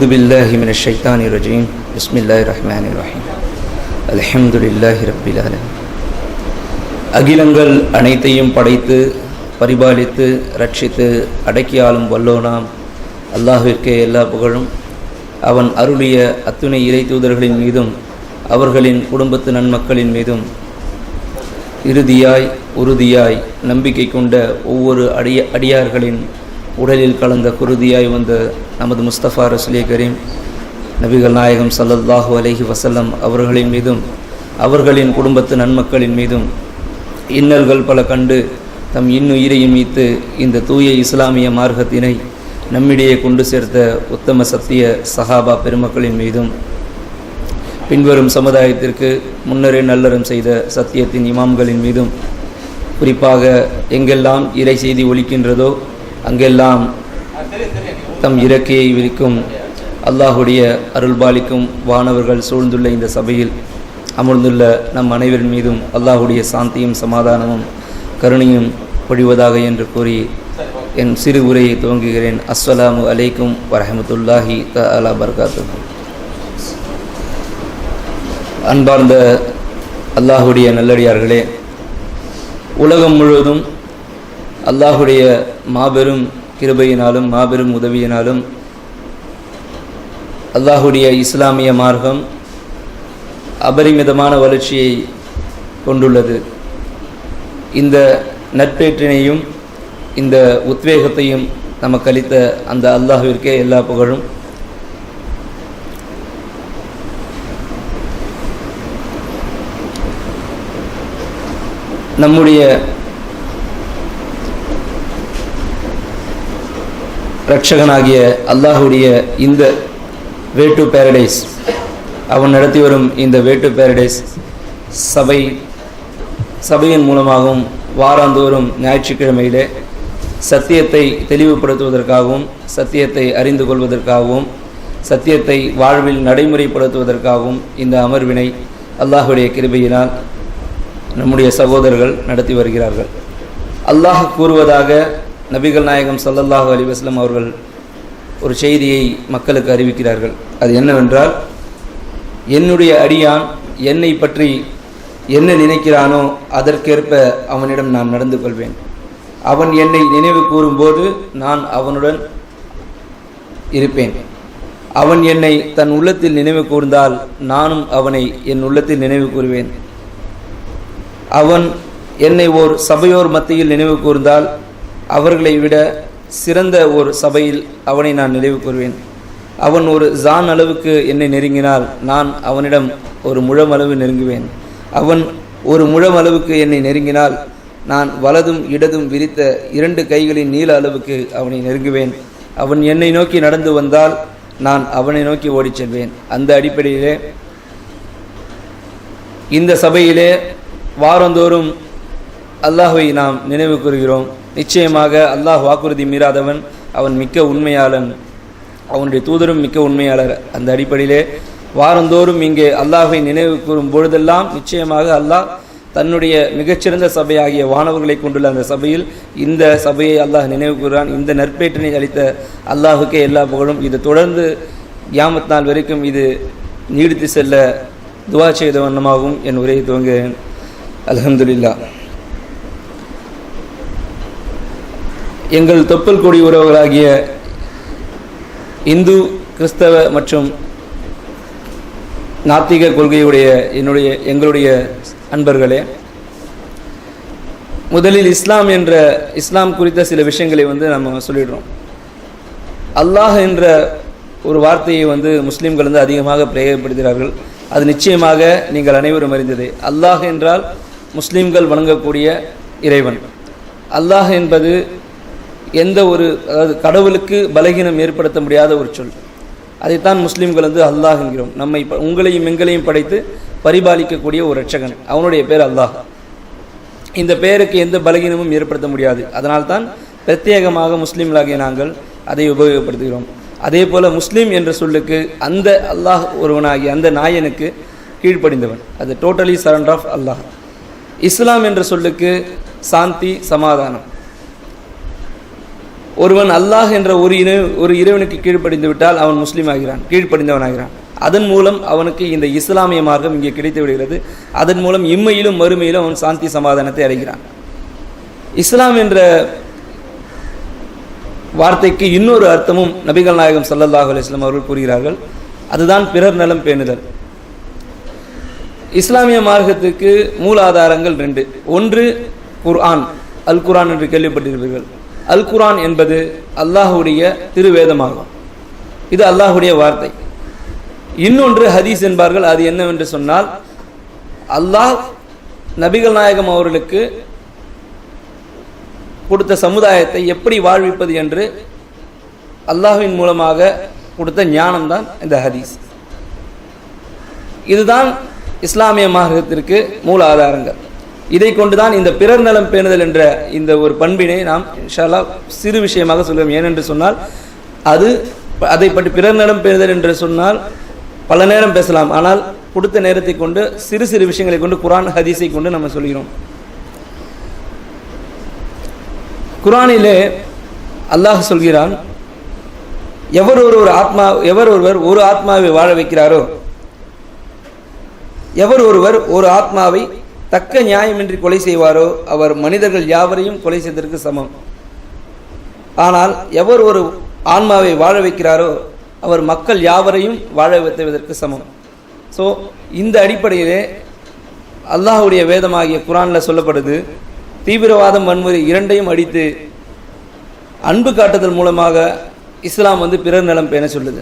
أعوذ بالله من الشيطان الرجيم بسم الله الرحمن الرحيم الحمد لله رب العالمين அகிலங்கள் அனைத்தையும் படைத்து பரிபாலித்து ரட்சித்து அடக்கி ஆளும் வல்லோனாம் அல்லாஹ்விற்கே எல்லா புகழும் அவன் அருளிய அத்துணை இறை தூதர்களின் மீதும் அவர்களின் குடும்பத்து நன்மக்களின் மீதும் இறுதியாய் உறுதியாய் நம்பிக்கை கொண்ட ஒவ்வொரு அடிய அடியார்களின் உடலில் கலந்த குருதியாய் வந்த நமது முஸ்தபா ரசுலே கரீம் நபிகள் நாயகம் சல்லல்லாஹு அலைஹி வசல்லம் அவர்களின் மீதும் அவர்களின் குடும்பத்து நன்மக்களின் மீதும் இன்னல்கள் பல கண்டு தம் இன்னுயிரையும் மீத்து இந்த தூய இஸ்லாமிய மார்க்கத்தினை நம்மிடையே கொண்டு சேர்த்த உத்தம சத்திய சஹாபா பெருமக்களின் மீதும் பின்வரும் சமுதாயத்திற்கு முன்னரே நல்லறம் செய்த சத்தியத்தின் இமாம்களின் மீதும் குறிப்பாக எங்கெல்லாம் இறை செய்தி ஒலிக்கின்றதோ அங்கெல்லாம் தம் இறக்கையை விரிக்கும் அல்லாஹுடைய அருள்பாலிக்கும் வானவர்கள் சூழ்ந்துள்ள இந்த சபையில் அமர்ந்துள்ள நம் அனைவரின் மீதும் அல்லாஹுடைய சாந்தியும் சமாதானமும் கருணையும் பொழிவதாக என்று கூறி என் சிறு உரையை துவங்குகிறேன். அஸ்ஸலாமு அலைக்கும் வரஹமத்துல்லாஹி த அலா பர்காத்து அன்பார்ந்த அல்லாஹுடைய நல்லடியார்களே உலகம் முழுவதும் அல்லாஹுடைய மாபெரும் கிருபையினாலும் மாபெரும் உதவியினாலும் அல்லாஹுடைய இஸ்லாமிய மார்க்கம் அபரிமிதமான வளர்ச்சியை கொண்டுள்ளது. இந்த நட்பேற்றினையும் இந்த உத்வேகத்தையும் நமக்கு அளித்த அந்த அல்லாஹுவிற்கே எல்லா புகழும். நம்முடைய இரட்சகனாகிய அல்லாஹுடைய இந்த வே டு பேரடைஸ் அவன் நடத்தி வரும் இந்த வே டு பேரடைஸ் சபை சபையின் மூலமாகவும் வாராந்தோறும் ஞாயிற்றுக்கிழமையிலே சத்தியத்தை தெளிவுபடுத்துவதற்காகவும் சத்தியத்தை அறிந்து கொள்வதற்காகவும் சத்தியத்தை வாழ்வில் நடைமுறைப்படுத்துவதற்காகவும் இந்த அமர்வினை அல்லாஹுடைய கிருபையினால் நம்முடைய சகோதரர்கள் நடத்தி வருகிறார்கள். அல்லாஹ் கூறுவதாக நபிகள் நாயகம் சல்லல்லாஹு அலி வஸ்லம் அவர்கள் ஒரு செய்தியை மக்களுக்கு அறிவிக்கிறார்கள். அது என்னவென்றால் என்னுடைய அடியான் என்னை பற்றி என்ன நினைக்கிறானோ அதற்கேற்ப அவனிடம் நான் நடந்து கொள்வேன். அவன் என்னை நினைவு கூறும்போது நான் அவனுடன் இருப்பேன். அவன் என்னை தன் உள்ளத்தில் நினைவு கூர்ந்தால் நானும் அவனை என் உள்ளத்தில் நினைவு கூறுவேன். அவன் என்னை ஓர் சபையோர் மத்தியில் நினைவு கூர்ந்தால் அவர்களை விட சிறந்த ஒரு சபையில் அவனை நான் நினைவு கூறுவேன். அவன் ஒரு ஜான் அளவுக்கு என்னை நெருங்கினால் நான் அவனிடம் ஒரு முழம் அளவு நெருங்குவேன். அவன் ஒரு முழம் அளவுக்கு என்னை நெருங்கினால் நான் வலதும் இடதும் விரித்த இரண்டு கைகளின் நீள அளவுக்கு அவனை நெருங்குவேன். அவன் என்னை நோக்கி நடந்து வந்தால் நான் அவனை நோக்கி ஓடிச் செல்வேன். அந்த அடிப்படையிலே இந்த சபையிலே வாரந்தோறும் அல்லாஹுவை நாம் நினைவு கூறுகிறோம். நிச்சயமாக அல்லாஹ் வாக்குறுதி மீறாதவன் அவன் மிக்க உண்மையாளன். அவனுடைய தூதரும் மிக்க உண்மையாளர். அந்த அடிப்படையிலே வாரந்தோறும் இங்கே அல்லாஹை நினைவு கூறும் பொழுதெல்லாம் நிச்சயமாக அல்லாஹ் தன்னுடைய மிகச்சிறந்த சபையாகிய வானவர்களை கொண்டுள்ள அந்த சபையில் இந்த சபையை அல்லாஹ் நினைவு கூறுகிறான். இந்த நற்பேற்றினை அளித்த அல்லாஹுக்கே எல்லா புகழும். இது தொடர்ந்து கியாமத் நாள் வரைக்கும் இது நீடித்து செல்ல துவா செய்த வண்ணமாகவும் என் உரையை துவங்குகிறேன். அலமதுல்லா எங்கள் தொப்பல் கொடி உறவுகளாகிய இந்து கிறிஸ்தவ மற்றும் நாத்திக கொள்கையுடைய என்னுடைய எங்களுடைய அன்பர்களே முதலில் இஸ்லாம் என்ற இஸ்லாம் குறித்த சில விஷயங்களை வந்து நம்ம சொல்லிடுறோம். அல்லாஹ் என்ற ஒரு வார்த்தையை வந்து முஸ்லீம்கள் வந்து அதிகமாக பிரயோகப்படுத்துகிறார்கள். அது நிச்சயமாக நீங்கள் அனைவரும் அறிந்தது. அல்லாஹ் என்றால் முஸ்லீம்கள் வணங்கக்கூடிய இறைவன். அல்லாஹ் என்பது எந்த ஒரு அதாவது கடவுளுக்கு பலகீனம் ஏற்படுத்த முடியாத ஒரு சொல். அதைத்தான் முஸ்லீம்கள் வந்து அல்லாஹ் என்கிறோம். நம்மை உங்களையும் எங்களையும் படைத்து பரிபாலிக்கக்கூடிய ஒரு ரட்சகன். அவனுடைய பேர் அல்லாஹ். இந்த பெயருக்கு எந்த பலகீனமும் ஏற்படுத்த முடியாது. அதனால்தான் பிரத்யேகமாக முஸ்லீம்களாகிய நாங்கள் அதை உபயோகப்படுத்துகிறோம். அதே போல் முஸ்லீம் என்ற சொல்லுக்கு அந்த அல்லாஹ் ஒருவனாகிய அந்த நாயனுக்கு கீழ்ப்படிந்தவன். அது totally surrender of Allah Islam என்ற சொல்லுக்கு சாந்தி சமாதானம். ஒருவன் அல்லாஹ் என்ற ஒரு இன ஒரு இறைவனுக்கு கீழ்ப்படிந்து விட்டால் அவன் முஸ்லீம் ஆகிறான் கீழ்ப்படிந்தவன் ஆகிறான். அதன் மூலம் அவனுக்கு இந்த இஸ்லாமிய மார்க்கம் இங்கே கிடைத்து விடுகிறது. அதன் மூலம் இம்மையிலும் மறுமையிலும் அவன் சாந்தி சமாதானத்தை அடைகிறான். இஸ்லாம் என்ற வார்த்தைக்கு இன்னொரு அர்த்தமும் நபிகள் நாயகம் ஸல்லல்லாஹு அலைஹி அவர்கள் கூறுகிறார்கள். அதுதான் பிறர் நலம் பேணுதல். இஸ்லாமிய மார்க்கத்துக்கு மூலாதாரங்கள் ரெண்டு. ஒன்று குர்ஆன் அல் குர்ஆன் என்று கேள்விப்பட்டிருப்பீர்கள். அல் குரான் என்பது அல்லாஹுடைய திருவேதமாகும். இது அல்லாஹுடைய வார்த்தை. இன்னொன்று ஹதீஸ் என்பார்கள் அது என்னவென்று சொன்னால் அல்லாஹ் நபிகள் நாயகம் அவர்களுக்கு கொடுத்த சமுதாயத்தை எப்படி வாழ்விப்பது என்று அல்லாஹுவின் மூலமாக கொடுத்த ஞானம்தான் இந்த ஹதீஸ். இதுதான் இஸ்லாமிய மார்க்கத்திற்கு மூல ஆதாரங்கள். இதை கொண்டுதான் இந்த பிறர் நலம் பேணுதல் என்ற இந்த ஒரு பண்பினை நாம் இன்ஷால்லா சிறு விஷயமாக சொல்லுவோம் ஏனென்று சொன்னால் அது அதை பற்றி பிறர் நலம் பேணுதல் என்று சொன்னால் பல நேரம் பேசலாம். ஆனால் கொடுத்த நேரத்தை கொண்டு சிறு சிறு விஷயங்களை கொண்டு குரான் ஹதீஸை கொண்டு நம்ம சொல்கிறோம். குரானிலே அல்லாஹ் சொல்கிறான் எவர் ஒரு ஒரு ஆத்மா எவர் ஒருவர் ஒரு ஆத்மாவை வாழ வைக்கிறாரோ எவர் ஒருவர் ஒரு ஆத்மாவை தக்க நியாயமின்றி கொலை செய்வாரோ அவர் மனிதர்கள் யாவரையும் கொலை செய்ததற்கு சமம். ஆனால் எவர் ஒரு ஆன்மாவை வாழ வைக்கிறாரோ அவர் மக்கள் யாவரையும் வாழ வைத்துவதற்கு சமம். ஸோ இந்த அடிப்படையிலே அல்லாஹுடைய வேதமாகிய குரானில் சொல்லப்படுது தீவிரவாதம் வன்முறை இரண்டையும் அடித்து அன்பு காட்டுதல் மூலமாக இஸ்லாம் வந்து பிறர் நலம் பேண சொல்லுது.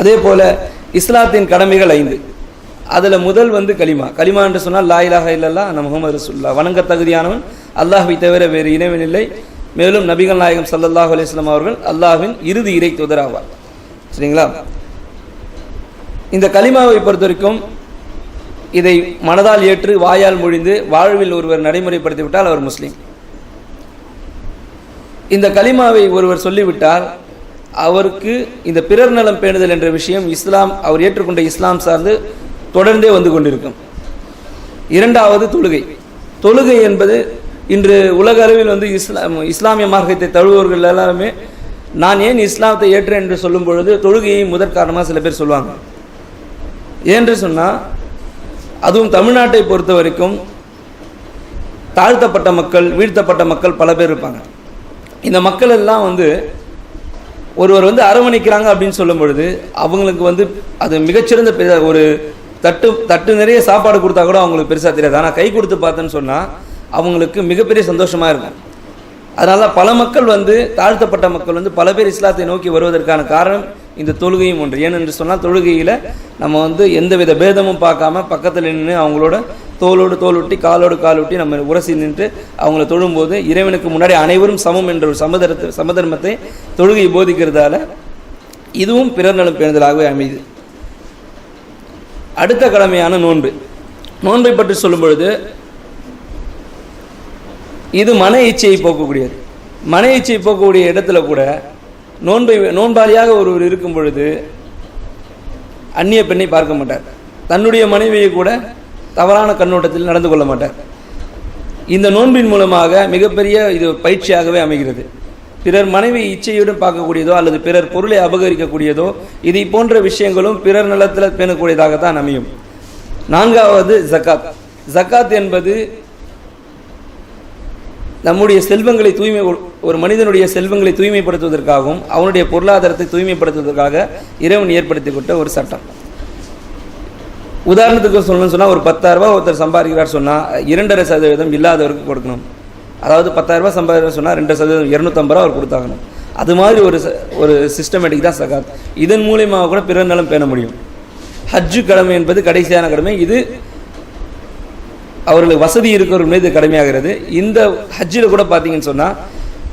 அதே போல இஸ்லாத்தின் கடமைகள் ஐந்து. அதில் முதல் வந்து கலிமா கலிமா என்று சொன்னால் லா இலாஹ இல்லல்லா நம்ம முகமது ரசுல்லா வணங்க தகுதியானவன் அல்லாஹை தவிர வேறு இணைவன் இல்லை. மேலும் நபிகள் நாயகம் ஸல்லல்லாஹு அலிஸ்லாம் அவர்கள் அல்லாஹின் இறுதி இறை துதராவார். சரிங்களா? இந்த கலிமாவை பொறுத்த வரைக்கும் இதை மனதால் ஏற்று வாயால் மொழிந்து வாழ்வில் ஒருவர் நடைமுறைப்படுத்திவிட்டால் அவர் முஸ்லீம். இந்த கலிமாவை ஒருவர் சொல்லிவிட்டால் அவருக்கு இந்த பிறர் நலம் பேணுதல் என்ற விஷயம் இஸ்லாம் அவர் ஏற்றுக்கொண்ட இஸ்லாம் சார்ந்து தொடர்ந்தே வந்து கொண்டிருக்கும். இரண்டாவது தொழுகை. தொழுகை என்பது இன்று உலக அளவில் வந்து இஸ்லாம் இஸ்லாமிய மார்க்கத்தை தழுவுவர்கள் எல்லாருமே நான் ஏன் இஸ்லாமத்தை ஏற்றேன் என்று சொல்லும் பொழுது தொழுகையை முதற் காரணமாக சில பேர் சொல்லுவாங்க. ஏன்று சொன்னால் அதுவும் தமிழ்நாட்டை பொறுத்த வரைக்கும் தாழ்த்தப்பட்ட மக்கள் வீழ்த்தப்பட்ட மக்கள் பல பேர் இருப்பாங்க. இந்த மக்கள் எல்லாம் வந்து ஒருவர் வந்து அரவணைக்கிறாங்க அப்படின்னு சொல்லும் பொழுது அவங்களுக்கு வந்து அது மிகச்சிறந்த ஒரு தட்டு தட்டு நிறைய சாப்பாடு கொடுத்தா கூட அவங்களுக்கு பெருசாக தெரியாது. ஆனால் கை கொடுத்து பார்த்தேன்னு சொன்னால் அவங்களுக்கு மிகப்பெரிய சந்தோஷமாக இருக்கும். அதனால பல மக்கள் வந்து தாழ்த்தப்பட்ட மக்கள் வந்து பல பேர் இஸ்லாத்தை நோக்கி வருவதற்கான காரணம் இந்த தொழுகையும் ஒன்று. ஏனென்று சொன்னால் தொழுகையில் நம்ம வந்து எந்தவித பேதமும் பார்க்காம பக்கத்தில் நின்று அவங்களோட தோளோடு தோல் காலோடு காலொட்டி நம்ம உரசி நின்று அவங்கள தொழும்போது இறைவனுக்கு முன்னாடி அனைவரும் சமம் என்ற ஒரு சமதரத்தை சமதர்மத்தை தொழுகை போதிக்கிறதால இதுவும் பிறர் நலம் பேணுதலாகவே அமையுது. அடுத்த கடமையான நோன்பு. நோன்பை பற்றி சொல்லும் பொழுது இது மன இச்சையை போக்கக்கூடியது. மன இச்சையை போக்கக்கூடிய இடத்துல கூட நோன்பை நோன்பாளியாக ஒருவர் இருக்கும் பொழுது அந்நிய பெண்ணை பார்க்க மாட்டார். தன்னுடைய மனைவியை கூட தவறான கண்ணோட்டத்தில் நடந்து கொள்ள மாட்டார். இந்த நோன்பின் மூலமாக மிகப்பெரிய இது பயிற்சியாகவே அமைகிறது. பிறர் மனைவி இச்சையுடன் பார்க்கக்கூடியதோ அல்லது பிறர் பொருளை அபகரிக்கக்கூடியதோ இதை போன்ற விஷயங்களும் பிறர் நலத்தில் பேணக்கூடியதாகத்தான் அமையும். நான்காவது ஜக்காத். ஜக்காத் என்பது நம்முடைய செல்வங்களை தூய்மை ஒரு மனிதனுடைய செல்வங்களை தூய்மைப்படுத்துவதற்காகவும் அவனுடைய பொருளாதாரத்தை தூய்மைப்படுத்துவதற்காக இறைவன் ஏற்படுத்தி கொண்ட ஒரு சட்டம். உதாரணத்துக்கு சொல்லணும்னு சொன்னால் ஒரு பத்தாயிரரூபா ரூபாய் ஒருத்தர் சம்பாதிக்கிறார் சொன்னால் இரண்டரை சதவீதம் இல்லாதவருக்கு கொடுக்கணும். அதாவது பத்தாயிரம் ரூபாய் சொன்னால் ரெண்டு சதவீதம் இரநூத்தம்பது ரூபா அவர் கொடுத்தாகணும் அது மாதிரி ஒரு ஒரு சிஸ்டமேட்டிக் தான் சகாத். இதன் மூலியமாக கூட பிறர் நலம் பேண முடியும். ஹஜ்ஜு கடமை என்பது கடைசியான கடமை. இது அவர்களுக்கு வசதி இருக்கிறவர்கள் மீது கடமையாகிறது. இந்த ஹஜ்ஜில் கூட பார்த்தீங்கன்னு சொன்னால்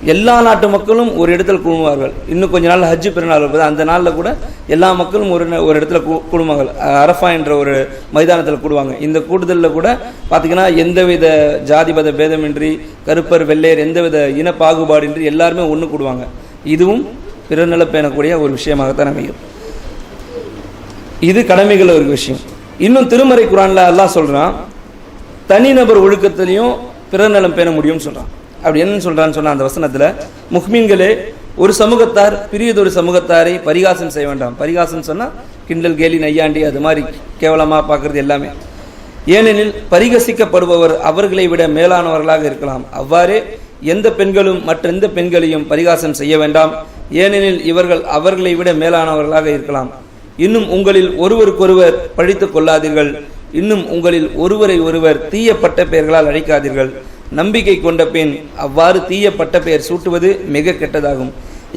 எல்லா நாட்டு மக்களும் ஒரு இடத்துல குழுமுவார்கள் இன்னும் கொஞ்ச நாள் ஹஜ்ஜு பெருநாள் இருப்பது. அந்த நாளில் கூட எல்லா மக்களும் ஒரு ந- ஒரு இடத்துல கு- அரஃபா என்ற ஒரு மைதானத்தில் கூடுவாங்க. இந்த கூடுதலில் கூட பார்த்தீங்கன்னா எந்தவித ஜாதிபத பேதமின்றி கருப்பர் வெள்ளையர் எந்தவித இன பாகுபாடின்றி எல்லாருமே ஒன்று கூடுவாங்க. இதுவும் பிறநல பேணக்கூடிய ஒரு விஷயமாகத்தான் அமையும். இது கடமைகள் ஒரு விஷயம். இன்னும் திருமறை குரான்ல எல்லாம் சொல்கிறான் தனிநபர் ஒழுக்கத்திலையும் பிறநலம் பேண முடியும்னு சொல்கிறான் அப்படி என்னன்னு சொல்கிறான்னு சொன்ன அந்த வசனத்தில் முஹ்மீன்களே ஒரு சமூகத்தார் பிரியதொரு சமூகத்தாரை பரிகாசம் செய்ய வேண்டாம். பரிகாசம் சொன்னால் கிண்டல் கேலி நையாண்டி அது மாதிரி கேவலமாக பார்க்குறது எல்லாமே. ஏனெனில் பரிகசிக்கப்படுபவர் அவர்களை விட மேலானவர்களாக இருக்கலாம். அவ்வாறே எந்த பெண்களும் மற்ற எந்த பெண்களையும் பரிகாசம் செய்ய வேண்டாம். ஏனெனில் இவர்கள் அவர்களை விட மேலானவர்களாக இருக்கலாம். இன்னும் உங்களில் ஒருவருக்கொருவர் பழித்து கொள்ளாதீர்கள். இன்னும் உங்களில் ஒருவரை ஒருவர் தீய பட்ட பெயர்களால் அழைக்காதீர்கள். நம்பிக்கை கொண்ட பெண் அவ்வாறு தீய பட்ட பெயர் சூட்டுவது மிக கெட்டதாகும்.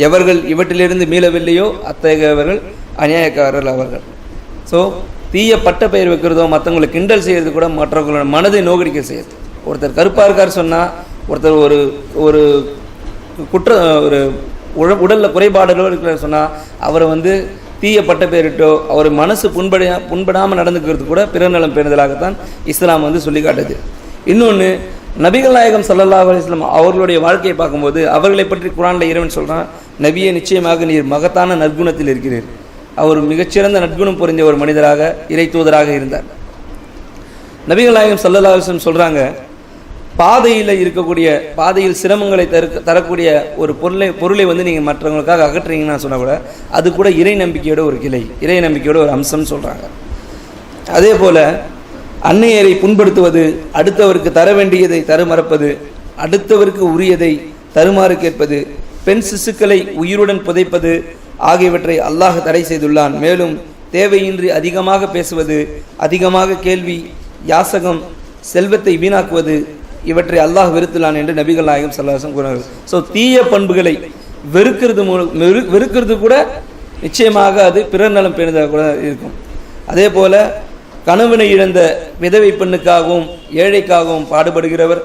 எவர்கள் இவற்றிலிருந்து மீளவில்லையோ அத்தகையவர்கள் அநியாயக்காரர்கள் அவர்கள். ஸோ தீய பட்ட பெயர் வைக்கிறதோ மற்றவங்களை கிண்டல் செய்கிறது கூட மற்றவங்களோட மனதை நோகடிக்க செய்யறது. ஒருத்தர் கருப்பாக இருக்கார் சொன்னால் ஒருத்தர் ஒரு ஒரு குற்ற ஒரு உழ உடலில் குறைபாடுகளோ இருக்கிற சொன்னால் அவரை வந்து தீய பட்ட பெயரிட்டோ அவர் மனசு புண்பட புண்படாமல் நடந்துக்கிறது கூட பிறநலம் பேணுதலாகத்தான் இஸ்லாம் வந்து சொல்லி காட்டுது இன்னொன்று நபிகள் நாயகம் சல்லல்லா அலிஸ்லாம் அவர்களுடைய வாழ்க்கையை பார்க்கும்போது அவர்களை பற்றி குரானில் இறைவன் சொல்கிறான் நபியை நிச்சயமாக நீர் மகத்தான நற்குணத்தில் இருக்கிறீர். அவர் மிகச்சிறந்த நற்குணம் புரிந்த ஒரு மனிதராக இறை தூதராக இருந்தார். நபிகள் நாயகம் சல்லல்லா அலிஸ்லம் சொல்கிறாங்க பாதையில் இருக்கக்கூடிய பாதையில் சிரமங்களை தரு தரக்கூடிய ஒரு பொருளை பொருளை வந்து நீங்கள் மற்றவங்களுக்காக அகற்றுறீங்கன்னு சொன்னால் கூட அது கூட இறை நம்பிக்கையோட ஒரு கிளை இறை நம்பிக்கையோட ஒரு அம்சம்னு சொல்கிறாங்க அதே போல் அன்னையரை புண்படுத்துவது அடுத்தவருக்கு தர வேண்டியதை தருமறப்பது அடுத்தவருக்கு உரியதை தருமாறு கேட்பது பெண் சிசுக்களை உயிருடன் புதைப்பது ஆகியவற்றை அல்லாஹ் தடை செய்துள்ளான். மேலும் தேவையின்றி அதிகமாக பேசுவது அதிகமாக கேள்வி யாசகம் செல்வத்தை வீணாக்குவது இவற்றை அல்லாஹ் வெறுத்துள்ளான் என்று நபிகள் நாயகம் சல்லாசம் கூறினார்கள் ஸோ தீய பண்புகளை வெறுக்கிறது மூலம் வெறு வெறுக்கிறது கூட நிச்சயமாக அது பிறர் நலம் பேணுதாக கூட இருக்கும். அதே போல கணவனை இழந்த விதவை பெண்ணுக்காகவும் ஏழைக்காகவும் பாடுபடுகிறவர்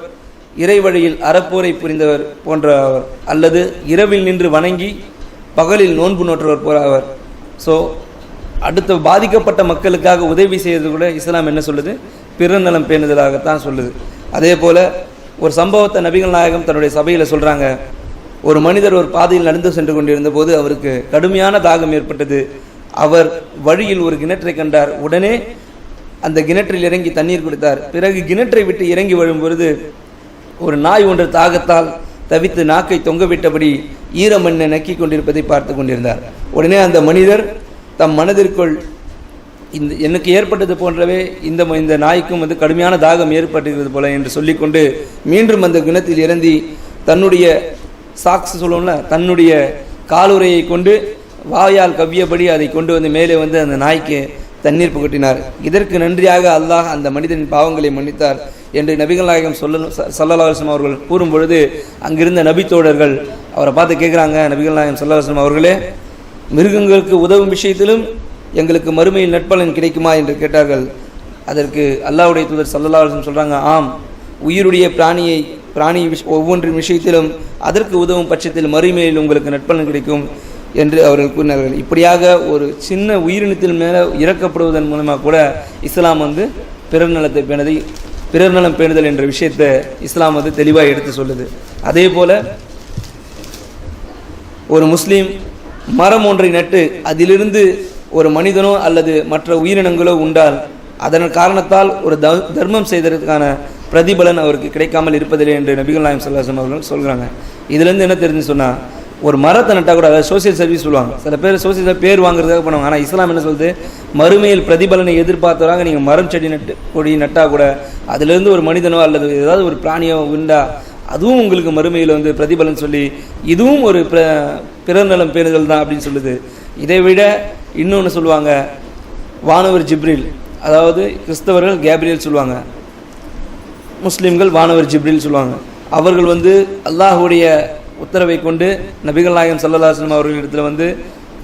இறை வழியில் அறப்போரை புரிந்தவர் போன்றவர் அல்லது இரவில் நின்று வணங்கி பகலில் நோன்பு நோற்றவர் போறவர் ஸோ அடுத்த பாதிக்கப்பட்ட மக்களுக்காக உதவி செய்வது கூட இஸ்லாம் என்ன சொல்லுது? பிறநலம் பேணுதலாகத்தான் சொல்லுது. அதே போல் ஒரு சம்பவத்தை நபிகள் நாயகம் தன்னுடைய சபையில் சொல்கிறாங்க ஒரு மனிதர் ஒரு பாதையில் நடந்து சென்று கொண்டிருந்த போது அவருக்கு கடுமையான தாகம் ஏற்பட்டது. அவர் வழியில் ஒரு கிணற்றை கண்டார். உடனே அந்த கிணற்றில் இறங்கி தண்ணீர் குடித்தார். பிறகு கிணற்றை விட்டு இறங்கி வரும் பொழுது ஒரு நாய் ஒன்று தாகத்தால் தவித்து நாக்கை தொங்கவிட்டபடி ஈரமண்ணை நக்கி கொண்டிருப்பதை பார்த்து கொண்டிருந்தார். உடனே அந்த மனிதர் தம் மனதிற்குள் இந்த எனக்கு ஏற்பட்டது போன்றவே இந்த ம- இந்த நாய்க்கும் வந்து கடுமையான தாகம் ஏற்பட்டிருக்கிறது போல என்று சொல்லிக்கொண்டு மீண்டும் அந்த கிணத்தில் இறந்தி தன்னுடைய சாக்ஸ் சொல்லுவோம்ல தன்னுடைய காலுரையை கொண்டு வாயால் கவ்வியபடி அதை கொண்டு வந்து மேலே வந்து அந்த நாய்க்கு தண்ணீர் புகட்டினார். இதற்கு நன்றியாக அல்லாஹ் அந்த மனிதனின் பாவங்களை மன்னித்தார் என்று நபிகள் நாயகம் சொல்ல சல்லாஹம் அவர்கள் கூறும் பொழுது அங்கிருந்த நபி தோழர்கள் அவரை பார்த்து கேட்குறாங்க நபிகள் நாயகம் சல்லாஹம் அவர்களே மிருகங்களுக்கு உதவும் விஷயத்திலும் எங்களுக்கு மறுமையில் நட்பலன் கிடைக்குமா என்று கேட்டார்கள். அதற்கு அல்லாஹ்வுடைய தூதர் சல்லாஹம் சொல்கிறாங்க ஆம் உயிருடைய பிராணியை பிராணி விஷ- ஒவ்வொன்றின் விஷயத்திலும் அதற்கு உதவும் பட்சத்தில் மறுமையில் உங்களுக்கு நட்பலன் கிடைக்கும். என்று அவர்கள் கூறினார்கள். இப்படியாக ஒரு சின்ன உயிரினத்தின் மேலே இறக்கப்படுவதன் மூலமாக கூட இஸ்லாம் வந்து பிறர் நலத்தை பேணுதை பிறர் நலம் பேணுதல் என்ற விஷயத்தை இஸ்லாம் வந்து தெளிவாக எடுத்து சொல்லுது. அதே போல் ஒரு முஸ்லீம் மரம் ஒன்றை நட்டு அதிலிருந்து ஒரு மனிதனோ அல்லது மற்ற உயிரினங்களோ உண்டால் அதன் காரணத்தால் ஒரு த தர்மம் செய்ததற்கான பிரதிபலன் அவருக்கு கிடைக்காமல் இருப்பதில்லை என்று நபிகள் நாயம் சல்லாஹம் அவர்கள் சொல்கிறாங்க இதுலேருந்து என்ன தெரிஞ்சு சொன்னால் ஒரு மரத்தை நட்டால் கூட அதாவது சோசியல் சர்வீஸ் சொல்லுவாங்க. சில பேர் சோசியல் பேர் வாங்குறதுக்காக பண்ணுவாங்க. ஆனால் இஸ்லாம் என்ன சொல்லுது? மறுமையில் பிரதிபலனை எதிர்பார்த்துறாங்க நீங்கள் மரம் செடி நட்டு கொடி நட்டால் கூட அதுலேருந்து ஒரு மனிதனோ அல்லது ஏதாவது ஒரு பிராணியோ உண்டா அதுவும் உங்களுக்கு மறுமையில் வந்து பிரதிபலன் சொல்லி இதுவும் ஒரு பிர பிறநலம் பேணுதல் தான் அப்படின்னு சொல்லுது. இதை விட இன்னொன்று சொல்லுவாங்க வானவர் ஜிப்ரில். அதாவது கிறிஸ்தவர்கள் கேப்ரியல் சொல்லுவாங்க. முஸ்லீம்கள் வானவர் ஜிப்ரில் சொல்லுவாங்க. அவர்கள் வந்து அல்லாஹுடைய உத்தரவை கொண்டு நபிகள் நாயகம் சல்லல்லாஹம் அவர்கள் இடத்துல வந்து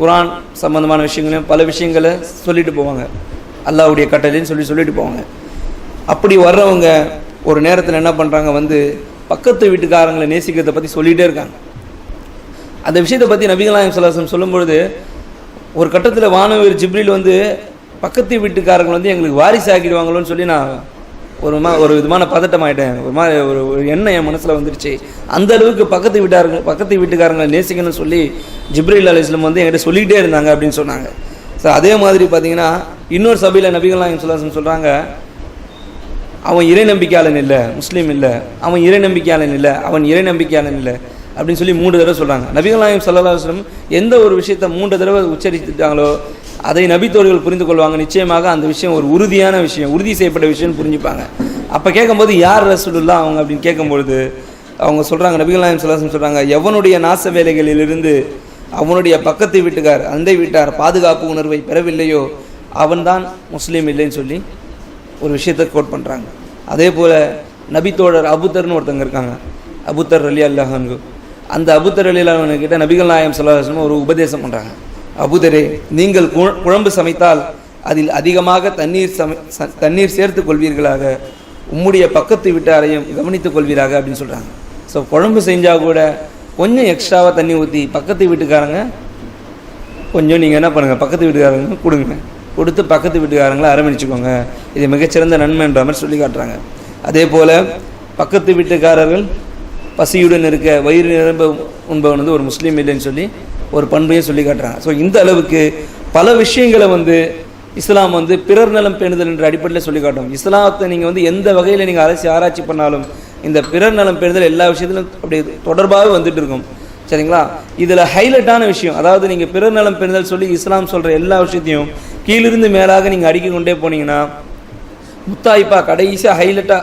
குரான் சம்பந்தமான விஷயங்களையும் பல விஷயங்களை சொல்லிட்டு போவாங்க. அல்லாவுடைய கட்டளைன்னு சொல்லி சொல்லிட்டு போவாங்க. அப்படி வர்றவங்க ஒரு நேரத்தில் என்ன பண்ணுறாங்க வந்து பக்கத்து வீட்டுக்காரங்களை நேசிக்கிறதை பற்றி சொல்லிகிட்டே இருக்காங்க. அந்த விஷயத்தை பற்றி நபிகள் நாயகம் சல்லாஹம் சொல்லும்பொழுது ஒரு கட்டத்தில் வானவர் ஜிப்ரில் வந்து பக்கத்து வீட்டுக்காரங்க வந்து எங்களுக்கு வாரிசு ஆக்கிடுவாங்களோன்னு சொல்லி நான் ஒரு மா ஒரு விதமான பதட்டம் ஆகிட்டேன் ஒரு மாதிரி ஒரு ஒரு எண்ணம் என் மனசில் வந்துருச்சு அந்த அளவுக்கு பக்கத்து வீட்டாருங்க பக்கத்து வீட்டுக்காரங்களை நேசிக்கணும்னு சொல்லி ஜிப்ரில் அலிஸ்லம் வந்து என்கிட்ட சொல்லிக்கிட்டே இருந்தாங்க அப்படின்னு சொன்னாங்க. ஸோ அதே மாதிரி பார்த்தீங்கன்னா இன்னொரு சபையில் நபிகள்லாம் சொல்லாசம் சொல்கிறாங்க அவன் இறை நம்பிக்கையாளன் இல்லை முஸ்லீம் இல்லை. அவன் இறை நம்பிக்கையாளன் இல்லை அவன் இறை நம்பிக்கையாளன் இல்லை. அப்படின்னு சொல்லி மூன்று தடவை சொல்கிறாங்க நபிகள் நாயம் சல்லா எந்த ஒரு விஷயத்தை மூன்று தடவை உச்சரித்துட்டாங்களோ அதை நபித்தோர்கள் புரிந்து கொள்வாங்க. நிச்சயமாக அந்த விஷயம் ஒரு உறுதியான விஷயம் உறுதி செய்யப்பட்ட விஷயம்னு புரிஞ்சுப்பாங்க. அப்போ கேட்கும்போது யார் ரசூலுல்லா அவங்க அப்படின்னு கேட்கும்பொழுது அவங்க சொல்கிறாங்க நபிகள் நாயம் சல்லாஹம் சொல்கிறாங்க எவனுடைய நாச வேலைகளிலிருந்து அவனுடைய பக்கத்து வீட்டுக்கார் அண்டை வீட்டார் பாதுகாப்பு உணர்வை பெறவில்லையோ அவன்தான் முஸ்லீம் இல்லைன்னு சொல்லி ஒரு விஷயத்தை கோட் பண்ணுறாங்க அதே போல் நபித்தோழர் அபுத்தர்னு ஒருத்தங்க இருக்காங்க. அபுத்தர் அலி அல்லாஹன்கு அந்த அபுத்தர் அலி நபிகள் நாயம் சல்லாஹம் ஒரு உபதேசம் பண்ணுறாங்க அபுதரே நீங்கள் குழம்பு சமைத்தால் அதில் அதிகமாக தண்ணீர் சமை ச- தண்ணீர் சேர்த்து கொள்வீர்களாக. உம்முடைய பக்கத்து வீட்டாரையும் கவனித்துக் கொள்வீராக அப்படின்னு சொல்கிறாங்க ஸோ குழம்பு செஞ்சால் கூட கொஞ்சம் எக்ஸ்ட்ராவாக தண்ணி ஊற்றி பக்கத்து வீட்டுக்காரங்க கொஞ்சம் நீங்கள் என்ன பண்ணுங்கள் பக்கத்து வீட்டுக்காரங்க கொடுங்க. கொடுத்து பக்கத்து வீட்டுக்காரங்களை அரவணைச்சுக்கோங்க. இது மிகச்சிறந்த நன்மைன்ற மாதிரி சொல்லி காட்டுறாங்க. அதே போல் பக்கத்து வீட்டுக்காரர்கள் பசியுடன் இருக்க வயிறு நிரம்ப உண்பவன் வந்து ஒரு முஸ்லீம் இல்லைன்னு சொல்லி ஒரு பண்பையும் சொல்லி காட்டுறாங்க ஸோ இந்த அளவுக்கு பல விஷயங்களை வந்து இஸ்லாம் வந்து பிறர் நலம் பேணுதல் என்ற அடிப்படையில் சொல்லி காட்டும் இஸ்லாத்தை நீங்கள் வந்து எந்த வகையில் நீங்கள் அரசு ஆராய்ச்சி பண்ணாலும் இந்த பிறர் நலம் பேணுதல் எல்லா விஷயத்திலும் அப்படி தொடர்பாகவே வந்துட்டு இருக்கும். சரிங்களா? இதில் ஹைலைட்டான விஷயம். அதாவது நீங்கள் பிறர் நலம் பெறுதல் சொல்லி இஸ்லாம் சொல்கிற எல்லா விஷயத்தையும் கீழிருந்து மேலாக நீங்கள் அடுக்கி கொண்டே போனீங்கன்னா முத்தாய்ப்பா கடைசியாக ஹைலைட்டாக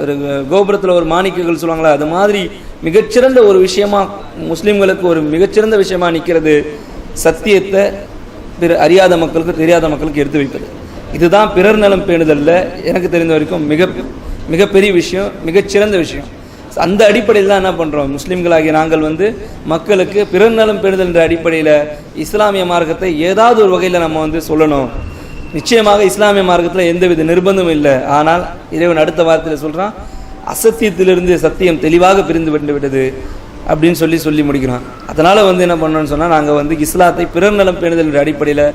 ஒரு கோபுரத்தில் ஒரு மாணிக்கங்கள் சொல்லுவாங்களா அது மாதிரி மிகச்சிறந்த ஒரு விஷயமா முஸ்லீம்களுக்கு ஒரு மிகச்சிறந்த விஷயமா நிற்கிறது சத்தியத்தை பிற அறியாத மக்களுக்கு தெரியாத மக்களுக்கு எடுத்து வைப்பது. இதுதான் பிறர் நலம் பேணுதலில் எனக்கு தெரிந்த வரைக்கும் மிக மிகப்பெரிய விஷயம் மிகச்சிறந்த விஷயம். அந்த அடிப்படையில் தான் என்ன பண்ணுறோம் முஸ்லீம்களாகிய நாங்கள் வந்து மக்களுக்கு பிறர் நலம் பெறுதல் என்ற அடிப்படையில் இஸ்லாமிய மார்க்கத்தை ஏதாவது ஒரு வகையில் நம்ம வந்து சொல்லணும். நிச்சயமாக இஸ்லாமிய மார்க்கத்தில் எந்தவித நிர்பந்தமும் இல்லை. ஆனால் இறைவன் அடுத்த வார்த்தையில் சொல்கிறான் அசத்தியத்திலிருந்து சத்தியம் தெளிவாக பிரிந்து விட்டு விட்டது அப்படின்னு சொல்லி சொல்லி முடிக்கிறான். அதனால் வந்து என்ன பண்ணோன்னு சொன்னால் நாங்கள் வந்து இஸ்லாத்தை பிறர் நலம் பேணுதல் அடிப்படையில்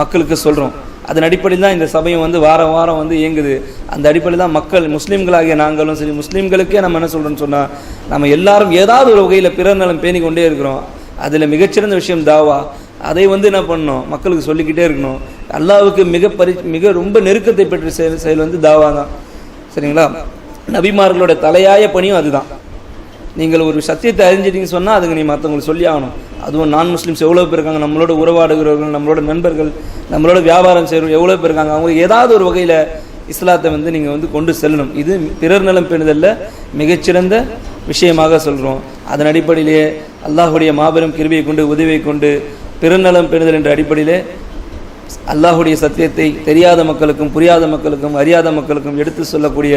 மக்களுக்கு சொல்கிறோம் அதன் அடிப்படையில் தான் இந்த சபையும் வந்து வாரம் வாரம் வந்து இயங்குது. அந்த அடிப்படையில் தான் மக்கள் முஸ்லீம்களாகிய நாங்களும் சரி முஸ்லீம்களுக்கே நம்ம என்ன சொல்கிறோம்னு சொன்னால் நம்ம எல்லாரும் ஏதாவது ஒரு வகையில் பிறர் நலம் பேணி கொண்டே இருக்கிறோம். அதில் மிகச்சிறந்த விஷயம் தாவா. அதை வந்து என்ன பண்ணணும்? மக்களுக்கு சொல்லிக்கிட்டே இருக்கணும். அல்லாவுக்கு மிக பரி மிக ரொம்ப நெருக்கத்தை பெற்ற செயல் செயல் வந்து தாவா தான் சரிங்களா? நபிமார்களோட தலையாய பணியும் அதுதான். நீங்கள் ஒரு சத்தியத்தை அறிஞ்சிட்டீங்கன்னு சொன்னால் அதுக்கு நீ மற்றவங்களுக்கு சொல்லி ஆகணும். அதுவும் நான் முஸ்லீம்ஸ் எவ்வளோ பேர் இருக்காங்க? நம்மளோட உறவாடுகிறவர்கள் நம்மளோட நண்பர்கள் நம்மளோட வியாபாரம் செய்கிறவங்க எவ்வளோ பேர் இருக்காங்க? அவங்களுக்கு ஏதாவது ஒரு வகையில் இஸ்லாத்தை வந்து நீங்கள் வந்து கொண்டு செல்லணும். இது பிறர் நலம் பெறுதலில் மிகச்சிறந்த விஷயமாக சொல்கிறோம் அதன் அடிப்படையிலேயே அல்லாஹுடைய மாபெரும் கிருவியை கொண்டு உதவியை கொண்டு பிறர் நலம் என்ற அடிப்படையிலே அல்லாஹுடைய சத்தியத்தை தெரியாத மக்களுக்கும் புரியாத மக்களுக்கும் அறியாத மக்களுக்கும் எடுத்து சொல்லக்கூடிய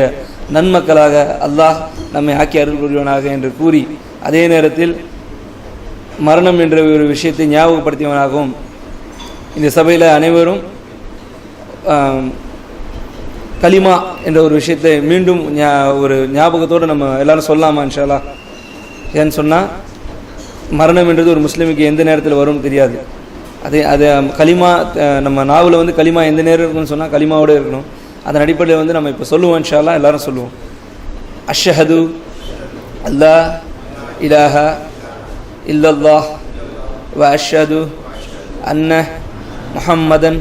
நன்மக்களாக அல்லாஹ் நம்மை ஆக்கி அருள் புரிவனாக என்று கூறி அதே நேரத்தில் மரணம் என்ற ஒரு விஷயத்தை ஞாபகப்படுத்தியவனாகவும் இந்த சபையில் அனைவரும் கலிமா என்ற ஒரு விஷயத்தை மீண்டும் ஞா- ஒரு ஞாபகத்தோடு நம்ம எல்லாரும் சொல்லலாமா இன்ஷாலா ஏன்னு சொன்னால் மரணம் என்றது ஒரு முஸ்லீமுக்கு எந்த நேரத்தில் வரும்னு தெரியாது. அதே அது களிமா நம்ம நாவில் வந்து களிமா எந்த நேரம் இருக்குன்னு சொன்னால் களிமாவோடு இருக்கணும். அதன் அடிப்படையில் வந்து நம்ம இப்போ சொல்லுவோம் இன்ஷால்லா எல்லாரும் சொல்லுவோம். அஷஹது அல்லாஹ் இலாஹா இல்லல்லா வ அஷது அன்ன முஹம்மதன்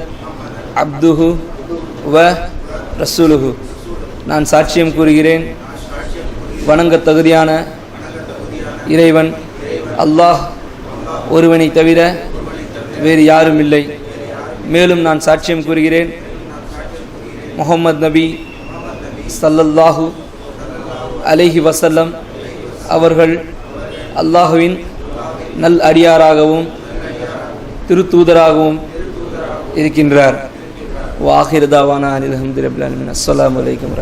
அப்துஹு வ ரசூலுஹு. நான் சாட்சியம் கூறுகிறேன். வணங்கத் தகுதியான இறைவன் அல்லாஹ் ஒருவனை தவிர வேறு யாரும் இல்லை. மேலும் நான் சாட்சியம் கூறுகிறேன். முகம்மது நபி சல்லல்லாஹு அலைஹி வசல்லம் அவர்கள் அல்லாஹுவின் நல் அடியாராகவும் திருத்தூதராகவும் இருக்கின்றார். வாஹிர் தாவானா அனில் அஹமது ரபுல்லாலுமின் அஸ்ஸலாமு அலைக்கும்